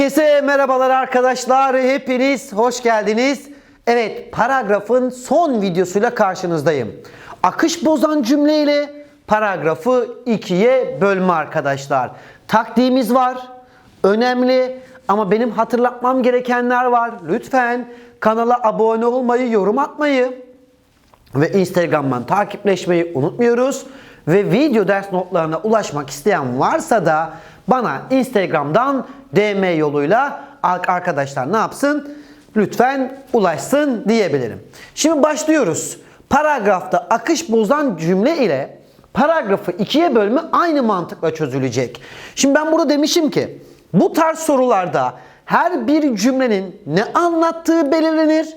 merhabalar arkadaşlar. Hepiniz hoş geldiniz. Evet, paragrafın son videosuyla karşınızdayım. Akış bozan cümleyle paragrafı ikiye bölme arkadaşlar. Taktiğimiz var. Önemli ama benim hatırlatmam gerekenler var. Lütfen kanala abone olmayı, yorum atmayı ve Instagram'dan takipleşmeyi unutmuyoruz. Ve video ders notlarına ulaşmak isteyen varsa da bana Instagram'dan DM yoluyla arkadaşlar ne yapsın? Lütfen ulaşsın diyebilirim. Şimdi başlıyoruz. Paragrafta akış bozan cümle ile paragrafı ikiye bölme aynı mantıkla çözülecek. Şimdi ben burada demişim ki bu tarz sorularda her bir cümlenin ne anlattığı belirlenir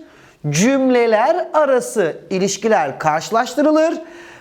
cümleler arası ilişkiler karşılaştırılır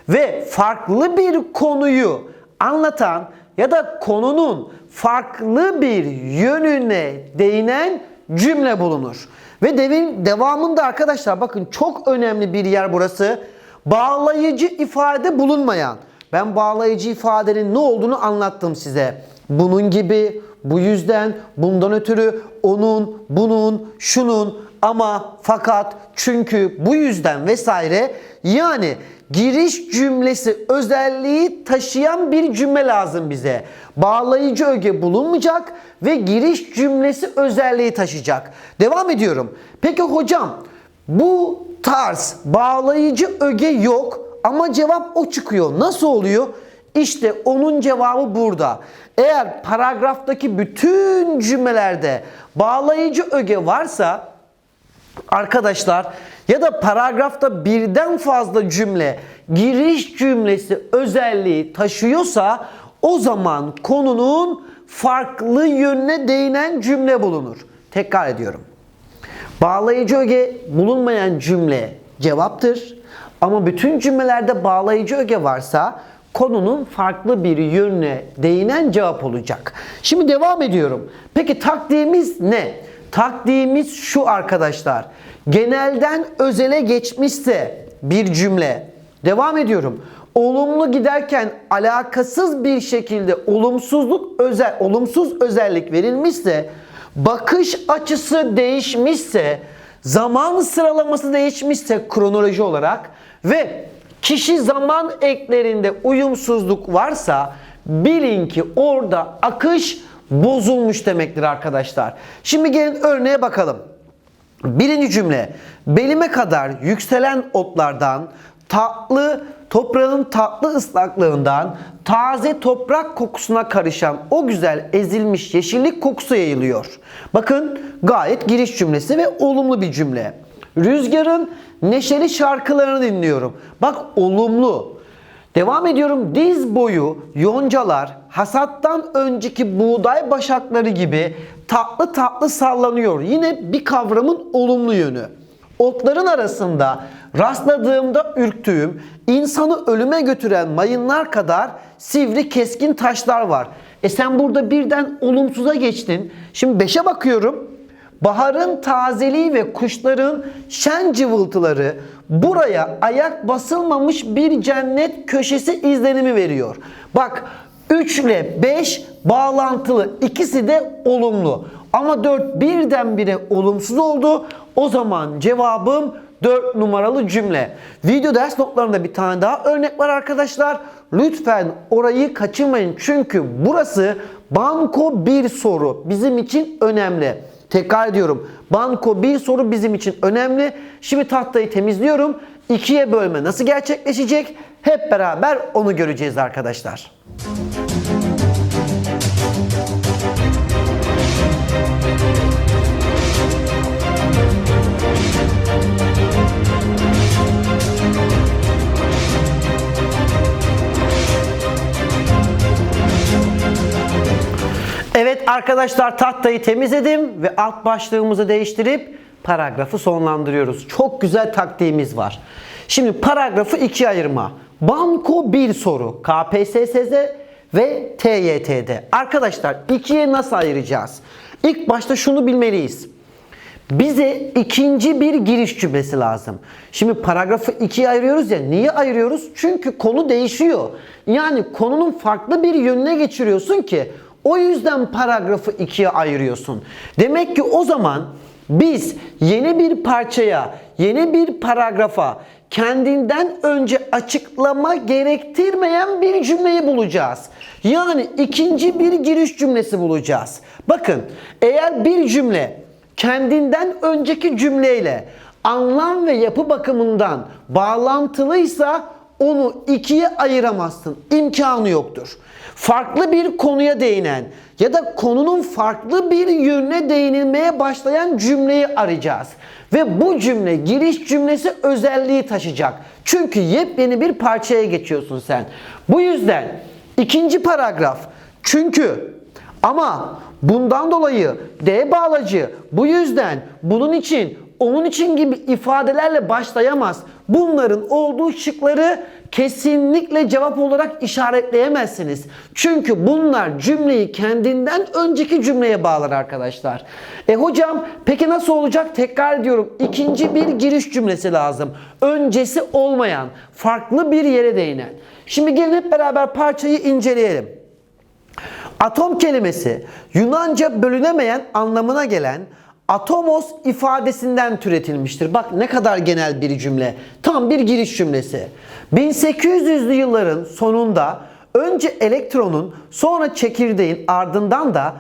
ve farklı bir konuyu anlatan ya da konunun farklı bir yönüne değinen cümle bulunur. Ve devin devamında arkadaşlar bakın çok önemli bir yer burası. Bağlayıcı ifade bulunmayan. Ben bağlayıcı ifadenin ne olduğunu anlattım size. Bunun gibi, bu yüzden, bundan ötürü, onun, bunun, şunun, ama, fakat, çünkü, bu yüzden vesaire yani giriş cümlesi özelliği taşıyan bir cümle lazım bize. Bağlayıcı öge bulunmayacak ve giriş cümlesi özelliği taşıyacak. Devam ediyorum. Peki hocam bu tarz bağlayıcı öge yok ama cevap o çıkıyor. Nasıl oluyor? İşte onun cevabı burada. Eğer paragraftaki bütün cümlelerde bağlayıcı öge varsa arkadaşlar ya da paragrafta birden fazla cümle giriş cümlesi özelliği taşıyorsa o zaman konunun farklı yönüne değinen cümle bulunur. Tekrar ediyorum. Bağlayıcı öge bulunmayan cümle cevaptır. Ama bütün cümlelerde bağlayıcı öge varsa konunun farklı bir yönüne değinen cevap olacak. Şimdi devam ediyorum. Peki taktiğimiz ne? Taktiğimiz şu arkadaşlar. Genelden özele geçmişse bir cümle. Devam ediyorum. Olumlu giderken alakasız bir şekilde olumsuzluk özel olumsuz özellik verilmişse, bakış açısı değişmişse, zaman sıralaması değişmişse kronoloji olarak ve kişi zaman eklerinde uyumsuzluk varsa bilin ki orada akış bozulmuş demektir arkadaşlar. Şimdi gelin örneğe bakalım. Birinci cümle. Belime kadar yükselen otlardan, tatlı toprağın tatlı ıslaklığından, taze toprak kokusuna karışan o güzel ezilmiş yeşillik kokusu yayılıyor. Bakın gayet giriş cümlesi ve olumlu bir cümle. Rüzgarın neşeli şarkılarını dinliyorum. Bak olumlu. Devam ediyorum. Diz boyu yoncalar hasattan önceki buğday başakları gibi tatlı tatlı sallanıyor. Yine bir kavramın olumlu yönü. Otların arasında rastladığımda ürktüğüm, insanı ölüme götüren mayınlar kadar sivri keskin taşlar var. E sen burada birden olumsuza geçtin. Şimdi 5'e bakıyorum. Baharın tazeliği ve kuşların şen cıvıltıları buraya ayak basılmamış bir cennet köşesi izlenimi veriyor. Bak 3 ile 5 bağlantılı ikisi de olumlu. Ama 4 birdenbire olumsuz oldu. O zaman cevabım 4 numaralı cümle. Video ders notlarında bir tane daha örnek var arkadaşlar. Lütfen orayı kaçırmayın. Çünkü burası banko bir soru. Bizim için önemli. Tekrar ediyorum. Banko bir soru bizim için önemli. Şimdi tahtayı temizliyorum. İkiye bölme nasıl gerçekleşecek? Hep beraber onu göreceğiz arkadaşlar. Evet arkadaşlar tahtayı temizledim ve alt başlığımızı değiştirip paragrafı sonlandırıyoruz. Çok güzel taktiğimiz var. Şimdi paragrafı ikiye ayırma. Banko bir soru. KPSS ve TYT'de. Arkadaşlar ikiye nasıl ayıracağız? İlk başta şunu bilmeliyiz. Bize ikinci bir giriş cümlesi lazım. Şimdi paragrafı ikiye ayırıyoruz ya. Niye ayırıyoruz? Çünkü konu değişiyor. Yani konunun farklı bir yönüne geçiriyorsun ki O yüzden paragrafı ikiye ayırıyorsun. Demek ki o zaman biz yeni bir parçaya, yeni bir paragrafa kendinden önce açıklama gerektirmeyen bir cümleyi bulacağız. Yani ikinci bir giriş cümlesi bulacağız. Bakın eğer bir cümle kendinden önceki cümleyle anlam ve yapı bakımından bağlantılıysa onu ikiye ayıramazsın. İmkanı yoktur. Farklı bir konuya değinen ya da konunun farklı bir yönüne değinilmeye başlayan cümleyi arayacağız. Ve bu cümle giriş cümlesi özelliği taşıyacak. Çünkü yepyeni bir parçaya geçiyorsun sen. Bu yüzden ikinci paragraf çünkü ama bundan dolayı D bağlacı bu yüzden bunun için onun için gibi ifadelerle başlayamaz. Bunların olduğu şıkları kesinlikle cevap olarak işaretleyemezsiniz. Çünkü bunlar cümleyi kendinden önceki cümleye bağlar arkadaşlar. E hocam peki nasıl olacak? Tekrar ediyorum. İkinci bir giriş cümlesi lazım. Öncesi olmayan, farklı bir yere değinen. Şimdi gelin hep beraber parçayı inceleyelim. Atom kelimesi Yunanca bölünemeyen anlamına gelen atomos ifadesinden türetilmiştir. Bak ne kadar genel bir cümle. Tam bir giriş cümlesi. 1800'lü yılların sonunda önce elektronun sonra çekirdeğin ardından da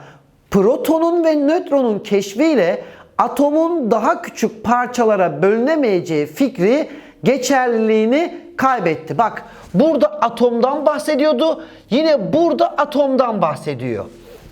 protonun ve nötronun keşfiyle atomun daha küçük parçalara bölünemeyeceği fikri geçerliliğini kaybetti. Bak burada atomdan bahsediyordu. Yine burada atomdan bahsediyor.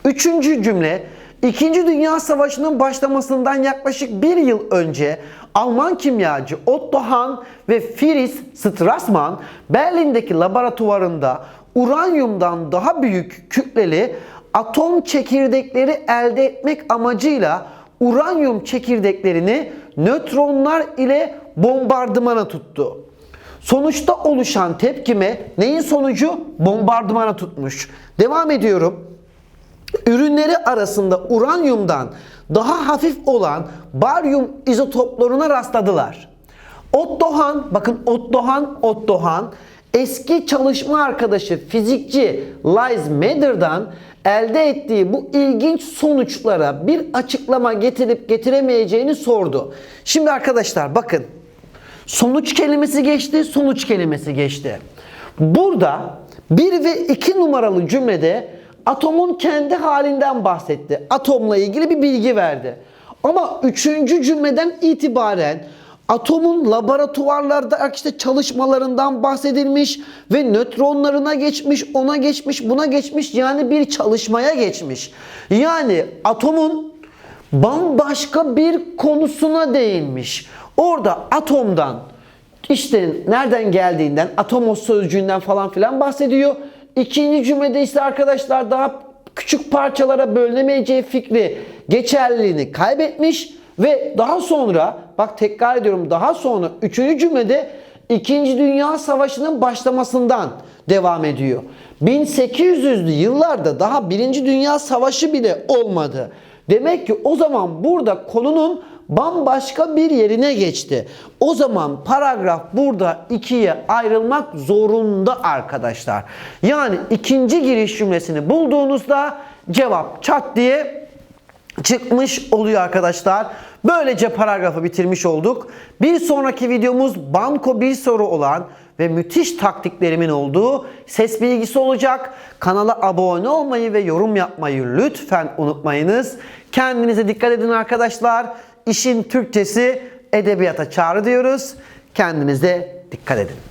Üçüncü cümle İkinci Dünya Savaşı'nın başlamasından yaklaşık bir yıl önce Alman kimyacı Otto Hahn ve Fritz Strassmann Berlin'deki laboratuvarında uranyumdan daha büyük kütleli atom çekirdekleri elde etmek amacıyla uranyum çekirdeklerini nötronlar ile bombardımana tuttu. Sonuçta oluşan tepkime neyin sonucu? Bombardımana tutmuş. Devam ediyorum. Ürünleri arasında uranyumdan daha hafif olan baryum izotoplarına rastladılar. Otto Hahn, bakın Otto Hahn, Otto Hahn eski çalışma arkadaşı fizikçi Lise Meitner'dan elde ettiği bu ilginç sonuçlara bir açıklama getirip getiremeyeceğini sordu. Şimdi arkadaşlar bakın sonuç kelimesi geçti, sonuç kelimesi geçti. Burada 1 ve 2 numaralı cümlede atomun kendi halinden bahsetti. Atomla ilgili bir bilgi verdi. Ama üçüncü cümleden itibaren atomun laboratuvarlarda işte çalışmalarından bahsedilmiş ve nötronlarına geçmiş, ona geçmiş, buna geçmiş yani bir çalışmaya geçmiş. Yani atomun bambaşka bir konusuna değinmiş. Orada atomdan işte nereden geldiğinden, atomos sözcüğünden falan filan bahsediyor. İkinci cümlede ise arkadaşlar daha küçük parçalara bölünemeyeceği fikri geçerliliğini kaybetmiş ve daha sonra bak tekrar ediyorum daha sonra üçüncü cümlede İkinci Dünya Savaşı'nın başlamasından devam ediyor. 1800'lü yıllarda daha Birinci Dünya Savaşı bile olmadı. Demek ki o zaman burada konunun bambaşka bir yerine geçti. O zaman paragraf burada ikiye ayrılmak zorunda arkadaşlar. Yani ikinci giriş cümlesini bulduğunuzda cevap çat diye çıkmış oluyor arkadaşlar. Böylece paragrafı bitirmiş olduk. Bir sonraki videomuz banko bir soru olan ve müthiş taktiklerimin olduğu ses bilgisi olacak. Kanala abone olmayı ve yorum yapmayı lütfen unutmayınız. Kendinize dikkat edin arkadaşlar. İşin Türkçesi edebiyata çağrı diyoruz. Kendinize dikkat edin.